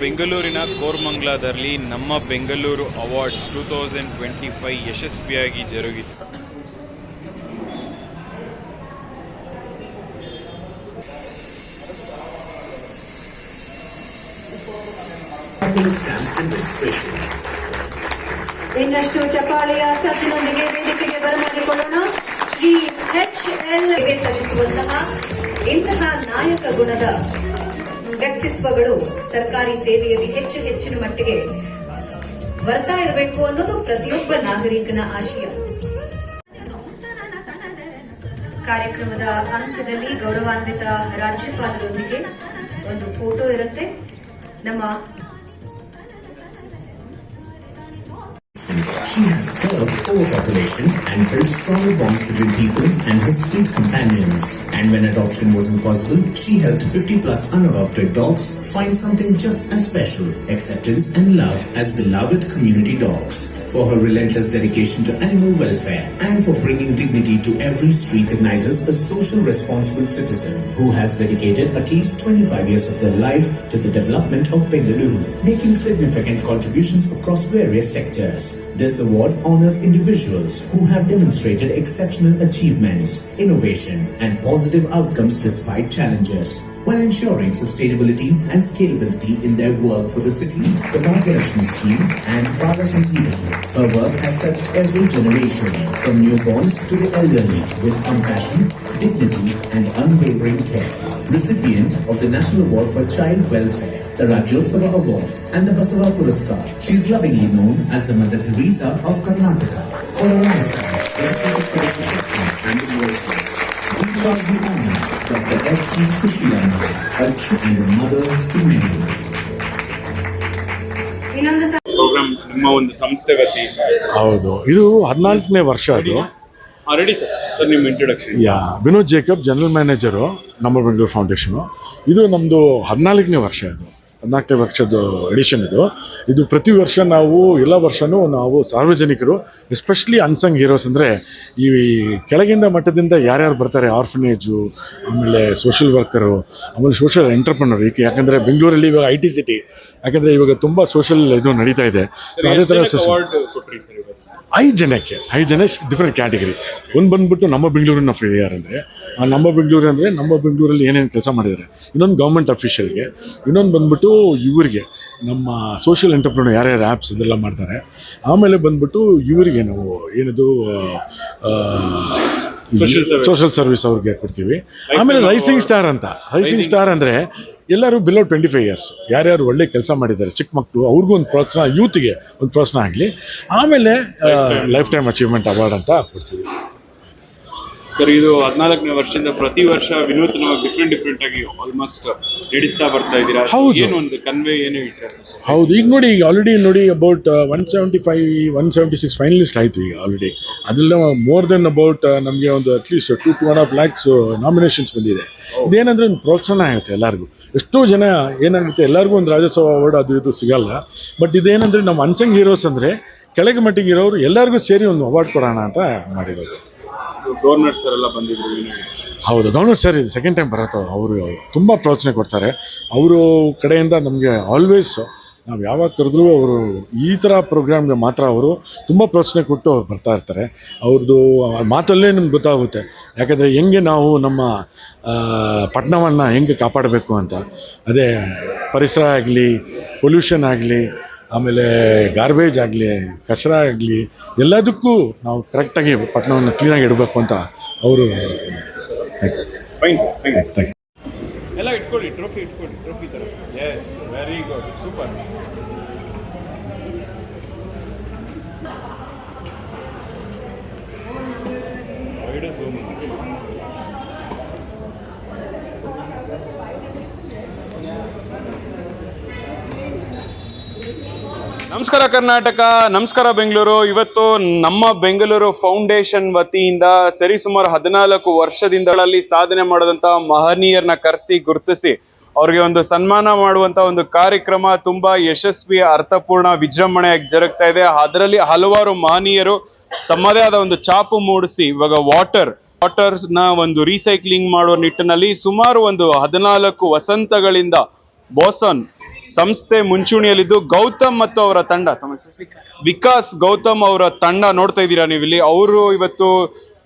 ಬೆಂಗಳೂರಿನ ಕೋರ್ಮಂಗ್ಲಾದಲ್ಲಿ Namma Bengaluru awards two thousand twenty five ಯಶಸ್ವಿಯಾಗಿ ಜರುಗಿತು. ಇನ್ನಷ್ಟು ಚಪ್ಪಾಳೆಯ ಸದ್ದಿನೊಂದಿಗೆ ವೇದಿಕೆಗೆ ಬರಮಾಡಿಕೊಳ್ಳೋಣ ಶ್ರೀ ಎಚ್ ಎಲ್ ಸಲ್ಲಿಸುವಂತಹ ಇಂತಹ ನಾಯಕ ಗುಣದ ವ್ಯಕ್ತಿತ್ವಗಳು ಸರ್ಕಾರಿ ಸೇವೆಯಲ್ಲಿ ಹೆಚ್ಚು ಹೆಚ್ಚಿನ ಮಟ್ಟಿಗೆ ಬರ್ತಾ ಇರಬೇಕು ಅನ್ನೋದು ಪ್ರತಿಯೊಬ್ಬ ನಾಗರಿಕನ ಆಶಯ. ಕಾರ್ಯಕ್ರಮದ ಅಂತ್ಯದಲ್ಲಿ ಗೌರವಾನ್ವಿತ ರಾಜ್ಯಪಾಲರೊಂದಿಗೆ ಒಂದು ಫೋಟೋ ಇರುತ್ತೆ. ನಮ್ಮ She has curbed overpopulation and built stronger bonds between people and her sweet companions. And when adoption was impossible, she helped 50 plus unadopted dogs find something just as special acceptance and love as beloved community dogs. For her relentless dedication to animal welfare and for bringing dignity to every street recognizes a social responsible citizen who has dedicated at least 25 years of their life to the development of Bengaluru, making significant contributions across various sectors. This award honors individuals who have demonstrated exceptional achievements, innovation, and positive outcomes despite challenges, while ensuring sustainability and scalability in their work for the city. The Bhagyalakshmi scheme and Sanjeevan. Her work has touched every generation, from newborns to the elderly, with compassion, dignity, and unwavering care. Recipient of the National Award for Child Welfare, the Rajyotsava Award, and the Basava Puraskar. She is lovingly known as the Mother Teresa of Karnataka for a lifetime and the proudly honor Dr. S.G. Sushilama, a true and a mother to many. Program ನಿಮ್ಮ ಒಂದು ಸಂಸ್ಥೆ ವತಿಯಿಂದ ಹೌದು ಇದು ಹದಿನಾಲ್ಕನೇ ವರ್ಷ ಅದು ready sir sir ನಿಮ್ಮ introduction yeah Vinod Jacob general manager ನಮ್ಮ ಬೆಂಗಳೂರು ಫೌಂಡೇಶನು ಇದು ನಮ್ಮದು ಹದಿನಾಲ್ಕನೇ ವರ್ಷ ಇದು ಹದಿನಾಲ್ಕನೇ ವರ್ಷದ ಎಡಿಷನ್ ಇದು. ಇದು ಪ್ರತಿ ವರ್ಷ ನಾವು ಎಲ್ಲ ವರ್ಷನೂ ನಾವು ಸಾರ್ವಜನಿಕರು ಎಸ್ಪೆಷಲಿ ಅನ್ಸಂಗ್ ಹೀರೋಸ್ ಅಂದರೆ ಈ ಕೆಳಗಿಂದ ಮಟ್ಟದಿಂದ ಯಾರ್ಯಾರು ಬರ್ತಾರೆ ಆರ್ಫನೇಜು ಆಮೇಲೆ ಸೋಷಿಯಲ್ ವರ್ಕರು ಆಮೇಲೆ ಸೋಷಿಯಲ್ ಎಂಟರ್ಪ್ರನರ್ ಈಗ ಯಾಕಂದರೆ ಬೆಂಗಳೂರಲ್ಲಿ ಇವಾಗ ಐ ಟಿ ಸಿಟಿ ಯಾಕಂದರೆ ಇವಾಗ ತುಂಬ ಸೋಷಿಯಲ್ ಇದು ನಡೀತಾ ಇದೆ. ಸೊ ಅದೇ ಥರ ಐದು ಜನಕ್ಕೆ ಐದು ಜನ ಡಿಫ್ರೆಂಟ್ ಕ್ಯಾಟಗರಿ ಒಂದು ಬಂದ್ಬಿಟ್ಟು ನಮ್ಮ ಬೆಂಗಳೂರಿನ ಯಾರು ಅಂದರೆ ನಮ್ಮ ಬೆಂಗಳೂರು ಅಂದರೆ ನಮ್ಮ ಬೆಂಗಳೂರಲ್ಲಿ ಏನೇನು ಕೆಲಸ ಮಾಡಿದ್ದಾರೆ ಇನ್ನೊಂದು ಗೌರ್ಮೆಂಟ್ ಅಫಿಷಿಯಲ್ಗೆ ಇನ್ನೊಂದು ಬಂದ್ಬಿಟ್ಟು ಇವರಿಗೆ ನಮ್ಮ ಸೋಷಿಯಲ್ ಎಂಟರ್ಪ್ರಿನರ್ ಯಾರ್ಯಾರು ಆ್ಯಪ್ಸ್ ಇದೆಲ್ಲ ಮಾಡ್ತಾರೆ ಆಮೇಲೆ ಬಂದ್ಬಿಟ್ಟು ಇವರಿಗೆ ನಾವು ಏನದು ಸೋಷಿಯಲ್ ಸರ್ವಿಸ್ ಅವ್ರಿಗೆ ಕೊಡ್ತೀವಿ. ಆಮೇಲೆ ರೈಸಿಂಗ್ ಸ್ಟಾರ್ ಅಂತ. ರೈಸಿಂಗ್ ಸ್ಟಾರ್ ಅಂದರೆ ಎಲ್ಲರೂ ಬಿಲೋ ಟ್ವೆಂಟಿ ಫೈವ್ ಇಯರ್ಸ್ ಯಾರ್ಯಾರು ಒಳ್ಳೆ ಕೆಲಸ ಮಾಡಿದ್ದಾರೆ ಚಿಕ್ಕ ಮಕ್ಕಳು ಅವ್ರಿಗೂ ಒಂದು ಪ್ರೋತ್ಸಾಹ ಯೂತ್ಗೆ ಒಂದು ಪ್ರೋತ್ಸಾಹ ಆಗಲಿ. ಆಮೇಲೆ ಲೈಫ್ ಟೈಮ್ ಅಚೀವ್ಮೆಂಟ್ ಅವಾರ್ಡ್ ಅಂತ ಕೊಡ್ತೀವಿ. ಸರ್ ಇದು ಹದಿನಾಲ್ಕನೇ ವರ್ಷದಿಂದ ಪ್ರತಿ ವರ್ಷ ವಿನೂತನವಾಗಿ ಡಿಫ್ರೆಂಟ್ ಡಿಫ್ರೆಂಟ್ ಆಗಿ ಆಲ್ಮೋಸ್ಟ್ ನಡೆಸ್ತಾ ಬರ್ತಾ ಇದ್ದೀರಾ? ಹೌದು. ಏನು ಒಂದು ಕನ್ವೆ ಏನು ಇಟ್ರೆ ಸರ್ ಹೌದು ಈಗ ನೋಡಿ ಈಗ ಆಲ್ರೆಡಿ ನೋಡಿ about one seventy five one seventy six finalist ಆಯಿತು ಈಗ ಆಲ್ರೆಡಿ ಅದೆಲ್ಲ ಮೋರ್ ದೆನ್ ಅಬೌಟ್ ನಮಗೆ ಒಂದು at least two to and of lakhs nominations ಬಂದಿದೆ. ಇದೇನಂದ್ರೆ ಒಂದು ಪ್ರೋತ್ಸಾಹ ಆಗುತ್ತೆ ಎಲ್ಲರಿಗೂ. ಎಷ್ಟೋ ಜನ ಏನಾಗುತ್ತೆ ಎಲ್ಲರಿಗೂ ಒಂದು ರಾಜ್ಯೋತ್ಸವ ಅವಾರ್ಡ್ ಅದು ಇದು ಸಿಗಲ್ಲ. ಬಟ್ ಇದೇನಂದ್ರೆ ನಮ್ಮ ಅನ್ಸಂಗ್ ಹೀರೋಸ್ ಅಂದರೆ ಕೆಳಗೆ ಮಟ್ಟಿಗೆ ಇರೋರು ಎಲ್ಲರಿಗೂ ಸೇರಿ ಒಂದು ಅವಾರ್ಡ್ ಕೊಡೋಣ ಅಂತ ಮಾಡಿರೋದು. ಗವರ್ನರ್ ಸರ್ ಎಲ್ಲ ಬಂದಿದ್ರು ಹೌದು ಗವರ್ನರ್ ಸರ್ ಇದು ಸೆಕೆಂಡ್ ಟೈಮ್ ಬರತ್ತೆ. ಅವರು ತುಂಬ ಪ್ರೋತ್ಸಾಹ ಕೊಡ್ತಾರೆ. ಅವರು ಕಡೆಯಿಂದ ನಮಗೆ ಆಲ್ವೇಸ್ ನಾವು ಯಾವಾಗ ಕರೆದ್ರೂ ಅವರು ಈ ಥರ ಪ್ರೋಗ್ರಾಮ್ಗೆ ಮಾತ್ರ ಅವರು ತುಂಬ ಪ್ರೋತ್ಸಾಹ ಕೊಟ್ಟು ಅವ್ರು ಬರ್ತಾ ಇರ್ತಾರೆ. ಅವ್ರದ್ದು ಮಾತಲ್ಲೇ ನಿಮ್ಗೆ ಗೊತ್ತಾಗುತ್ತೆ. ಯಾಕಂದರೆ ಹೆಂಗೆ ನಾವು ನಮ್ಮ ಪಟ್ಟಣವನ್ನು ಹೆಂಗೆ ಕಾಪಾಡಬೇಕು ಅಂತ. ಅದೇ ಪರಿಸರ ಆಗಲಿ ಪೊಲ್ಯೂಷನ್ ಆಗಲಿ ಆಮೇಲೆ ಗಾರ್ಬೇಜ್ ಆಗಲಿ, ಕಚರ ಆಗಲಿ, ಎಲ್ಲದಕ್ಕೂ ನಾವು ಕರೆಕ್ಟಾಗಿ ಪಟ್ಟಣವನ್ನು ಕ್ಲೀನಾಗಿ ಇಡಬೇಕು ಅಂತ ಅವರು ಎಲ್ಲ ಇಟ್ಕೊಳ್ಳಿ ಟ್ರೋಫಿ ಇಟ್ಕೊಳ್ಳಿ ಟ್ರೋಫಿ ತರ. Yes very good super zoom ನಮಸ್ಕಾರ ಕರ್ನಾಟಕ, ನಮಸ್ಕಾರ ಬೆಂಗಳೂರು. ಇವತ್ತು ನಮ್ಮ ಬೆಂಗಳೂರು ಫೌಂಡೇಶನ್ ವತಿಯಿಂದ ಸರಿಸುಮಾರು ಹದಿನಾಲ್ಕು ವರ್ಷದಿಂದಗಳಲ್ಲಿ ಸಾಧನೆ ಮಾಡಿದಂತ ಮಹನೀಯರನ್ನ ಕರೆಸಿ, ಗುರುತಿಸಿ, ಅವ್ರಿಗೆ ಒಂದು ಸನ್ಮಾನ ಮಾಡುವಂತ ಒಂದು ಕಾರ್ಯಕ್ರಮ ತುಂಬಾ ಯಶಸ್ವಿ, ಅರ್ಥಪೂರ್ಣ ವಿಜೃಂಭಣೆಯಾಗಿ ಜರುಗ್ತಾ ಇದೆ. ಅದರಲ್ಲಿ ಹಲವಾರು ಮಹನೀಯರು ತಮ್ಮದೇ ಆದ ಒಂದು ಚಾಪು ಮೂಡಿಸಿ, ಇವಾಗ ವಾಟರ್ ವಾಟರ್ಸ್ನ ಒಂದು ರೀಸೈಕ್ಲಿಂಗ್ ಮಾಡುವ ನಿಟ್ಟಿನಲ್ಲಿ ಸುಮಾರು ಒಂದು ಹದಿನಾಲ್ಕು ವಸಂತಗಳಿಂದ ಬೋಸನ್ ಸಂಸ್ಥೆ ಮುಂಚೂಣಿಯಲ್ಲಿದ್ದು ಗೌತಮ್ ಮತ್ತು ಅವರ ತಂಡ. ವಿಕಾಸ್ ಗೌತಮ್ ಅವರ ತಂಡ ನೋಡ್ತಾ ಇದ್ದೀರಾ ನೀವು ಇಲ್ಲಿ ಅವರು ಇವತ್ತು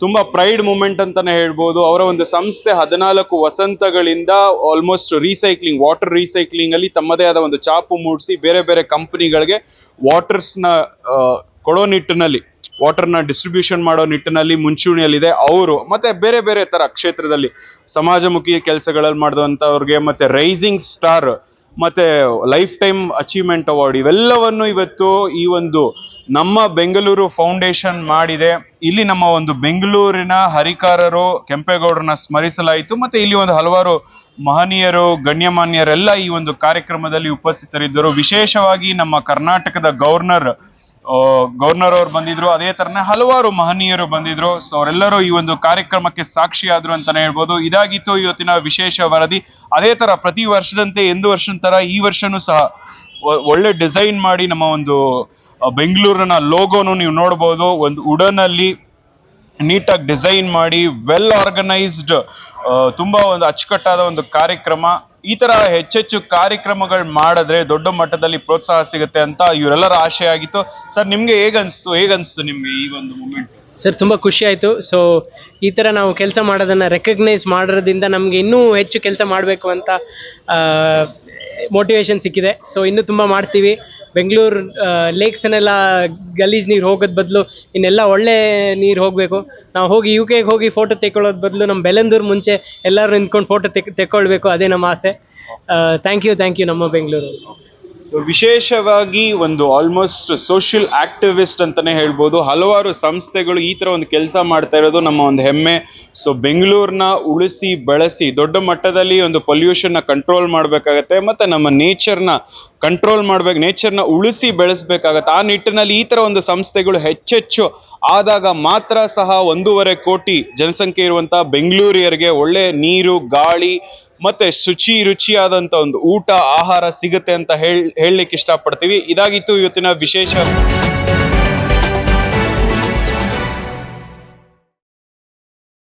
ತುಂಬಾ ಪ್ರೈಡ್ ಮೂಮೆಂಟ್ ಅಂತಾನೆ ಹೇಳ್ಬೋದು. ಅವರ ಒಂದು ಸಂಸ್ಥೆ ಹದಿನಾಲ್ಕು ವಸಂತಗಳಿಂದ ಆಲ್ಮೋಸ್ಟ್ ರೀಸೈಕ್ಲಿಂಗ್ ವಾಟರ್ ರೀಸೈಕ್ಲಿಂಗ್ ಅಲ್ಲಿ ತಮ್ಮದೇ ಆದ ಒಂದು ಚಾಪು ಮೂಡಿಸಿ ಬೇರೆ ಬೇರೆ ಕಂಪನಿಗಳಿಗೆ ವಾಟರ್ಸ್ನ ಆ, ಕೊಡೋ ನಿಟ್ಟಿನಲ್ಲಿ ವಾಟರ್ನ ಡಿಸ್ಟ್ರಿಬ್ಯೂಷನ್ ಮಾಡೋ ನಿಟ್ಟಿನಲ್ಲಿ ಮುಂಚೂಣಿಯಲ್ಲಿದೆ ಅವರು. ಮತ್ತೆ ಬೇರೆ ಬೇರೆ ತರ ಕ್ಷೇತ್ರದಲ್ಲಿ ಸಮಾಜಮುಖಿ ಕೆಲಸಗಳಲ್ಲಿ ಮಾಡಿದಂಥವ್ರಿಗೆ ಮತ್ತೆ ರೈಸಿಂಗ್ ಸ್ಟಾರ್ ಮತ್ತೆ ಲೈಫ್ ಟೈಮ್ ಅಚೀವ್ಮೆಂಟ್ ಅವಾರ್ಡ್ ಇವೆಲ್ಲವನ್ನು ಇವತ್ತು ಈ ಒಂದು ನಮ್ಮ ಬೆಂಗಳೂರು ಫೌಂಡೇಶನ್ ಮಾಡಿದೆ. ಇಲ್ಲಿ ನಮ್ಮ ಒಂದು ಬೆಂಗಳೂರಿನ ಹರಿಕಾರರು ಕೆಂಪೇಗೌಡರನ್ನ ಸ್ಮರಿಸಲಾಯಿತು. ಮತ್ತೆ ಇಲ್ಲಿ ಒಂದು ಹಲವಾರು ಮಹನೀಯರು, ಗಣ್ಯಮಾನ್ಯರೆಲ್ಲ ಈ ಒಂದು ಕಾರ್ಯಕ್ರಮದಲ್ಲಿ ಉಪಸ್ಥಿತರಿದ್ದರು. ವಿಶೇಷವಾಗಿ ನಮ್ಮ ಕರ್ನಾಟಕದ ಗವರ್ನರ್ ಗವರ್ನರ್ ಅವ್ರು ಬಂದಿದ್ರು, ಅದೇ ತರನೇ ಹಲವಾರು ಮಹನೀಯರು ಬಂದಿದ್ರು. ಸೊ ಅವರೆಲ್ಲರೂ ಈ ಒಂದು ಕಾರ್ಯಕ್ರಮಕ್ಕೆ ಸಾಕ್ಷಿಯಾದ್ರು ಅಂತಾನೆ ಹೇಳ್ಬೋದು. ಇದಾಗಿತ್ತು ಇವತ್ತಿನ ವಿಶೇಷ ವರದಿ. ಅದೇ ತರ ಪ್ರತಿ ವರ್ಷದಂತೆ ಎಂದು ವರ್ಷದ ತರ ಈ ವರ್ಷನೂ ಸಹ ಒಳ್ಳೆ ಡಿಸೈನ್ ಮಾಡಿ ನಮ್ಮ ಒಂದು ಬೆಂಗಳೂರಿನ ಲೋಗೋನು ನೀವು ನೋಡ್ಬೋದು. ಒಂದು ಉಡನ್ ಅಲ್ಲಿ ನೀಟಾಗಿ ಡಿಸೈನ್ ಮಾಡಿ ವೆಲ್ ಆರ್ಗನೈಸ್ಡ್ ತುಂಬಾ ಒಂದು ಅಚ್ಚುಕಟ್ಟಾದ ಒಂದು ಕಾರ್ಯಕ್ರಮ. ಈ ತರ ಹೆಚ್ಚೆಚ್ಚು ಕಾರ್ಯಕ್ರಮಗಳು ಮಾಡಿದ್ರೆ ದೊಡ್ಡ ಮಟ್ಟದಲ್ಲಿ ಪ್ರೋತ್ಸಾಹ ಸಿಗುತ್ತೆ ಅಂತ ಇವರೆಲ್ಲರ ಆಶೆ ಆಗಿತ್ತು ಸರ್, ನಿಮ್ಗೆ ಹೇಗನ್ಸ್ತು? ಹೇಗನ್ಸ್ತು ನಿಮ್ಗೆ ಈ ಒಂದು ಮೂಮೆಂಟ್ ಸರ್, ತುಂಬ ಖುಷಿ ಆಯಿತು. ಸೊ ಈ ಥರ ನಾವು ಕೆಲಸ ಮಾಡೋದನ್ನು ರೆಕಗ್ನೈಸ್ ಮಾಡೋದ್ರಿಂದ ನಮಗೆ ಇನ್ನೂ ಹೆಚ್ಚು ಕೆಲಸ ಮಾಡಬೇಕು ಅಂತ ಮೋಟಿವೇಶನ್ ಸಿಕ್ಕಿದೆ. ಸೊ ಇನ್ನೂ ತುಂಬ ಮಾಡ್ತೀವಿ. ಬೆಂಗಳೂರು ಲೇಕ್ಸನ್ನೆಲ್ಲ ಗಲೀಜ್ ನೀರು ಹೋಗೋದ್ ಬದಲು ಇನ್ನೆಲ್ಲ ಒಳ್ಳೆ ನೀರು ಹೋಗಬೇಕು. ನಾವು ಹೋಗಿ ಯು ಕೆಗೆ ಹೋಗಿ ಫೋಟೋ ತೆಕ್ಕೊಳ್ಳೋದು ಬದಲು ನಮ್ಮ ಬೆಲೆಂದೂರು ಮುಂಚೆ ಎಲ್ಲರೂ ನಿಂತ್ಕೊಂಡು ಫೋಟೋ ತೆಕ್, ತೆಕ್ಕೊಳ್ಬೇಕು, ಅದೇ ನಮ್ಮ ಆಸೆ. ಥ್ಯಾಂಕ್ ಯು ಥ್ಯಾಂಕ್ ಯು ನಮ್ಮ ಬೆಂಗಳೂರು. ಸೊ ವಿಶೇಷವಾಗಿ ಒಂದು ಆಲ್ಮೋಸ್ಟ್ ಸೋಷಿಯಲ್ ಆಕ್ಟಿವಿಸ್ಟ್ ಅಂತಾನೆ ಹೇಳ್ಬೋದು. ಹಲವಾರು ಸಂಸ್ಥೆಗಳು ಈ ಥರ ಒಂದು ಕೆಲಸ ಮಾಡ್ತಾ ಇರೋದು ನಮ್ಮ ಒಂದು ಹೆಮ್ಮೆ. ಸೊ ಬೆಂಗಳೂರನ್ನ ಉಳಿಸಿ ಬೆಳೆಸಿ ದೊಡ್ಡ ಮಟ್ಟದಲ್ಲಿ ಒಂದು ಪೊಲ್ಯೂಷನ್ನ ಕಂಟ್ರೋಲ್ ಮಾಡಬೇಕಾಗತ್ತೆ ಮತ್ತು ನಮ್ಮ ನೇಚರ್ನ ಕಂಟ್ರೋಲ್ ಮಾಡ್ಬೇಕು ನೇಚರ್ನ ಉಳಿಸಿ ಬೆಳೆಸ್ಬೇಕಾಗತ್ತೆ. ಆ ನಿಟ್ಟಿನಲ್ಲಿ ಈ ಥರ ಒಂದು ಸಂಸ್ಥೆಗಳು ಹೆಚ್ಚೆಚ್ಚು ಆದಾಗ ಮಾತ್ರ ಸಹ ಒಂದೂವರೆ ಕೋಟಿ ಜನಸಂಖ್ಯೆ ಇರುವಂಥ ಬೆಂಗಳೂರಿಯರಿಗೆ ಒಳ್ಳೆ ನೀರು, ಗಾಳಿ ಮತ್ತೆ ಶುಚಿ ರುಚಿಯಾದಂತ ಒಂದು ಊಟ ಆಹಾರ ಸಿಗುತ್ತೆ ಅಂತ ಹೇಳ್ ಹೇಳಲಿಕ್ಕೆ ಇಷ್ಟಪಡ್ತೀವಿ. ಇದಾಗಿತ್ತು ಇವತ್ತಿನ ವಿಶೇಷ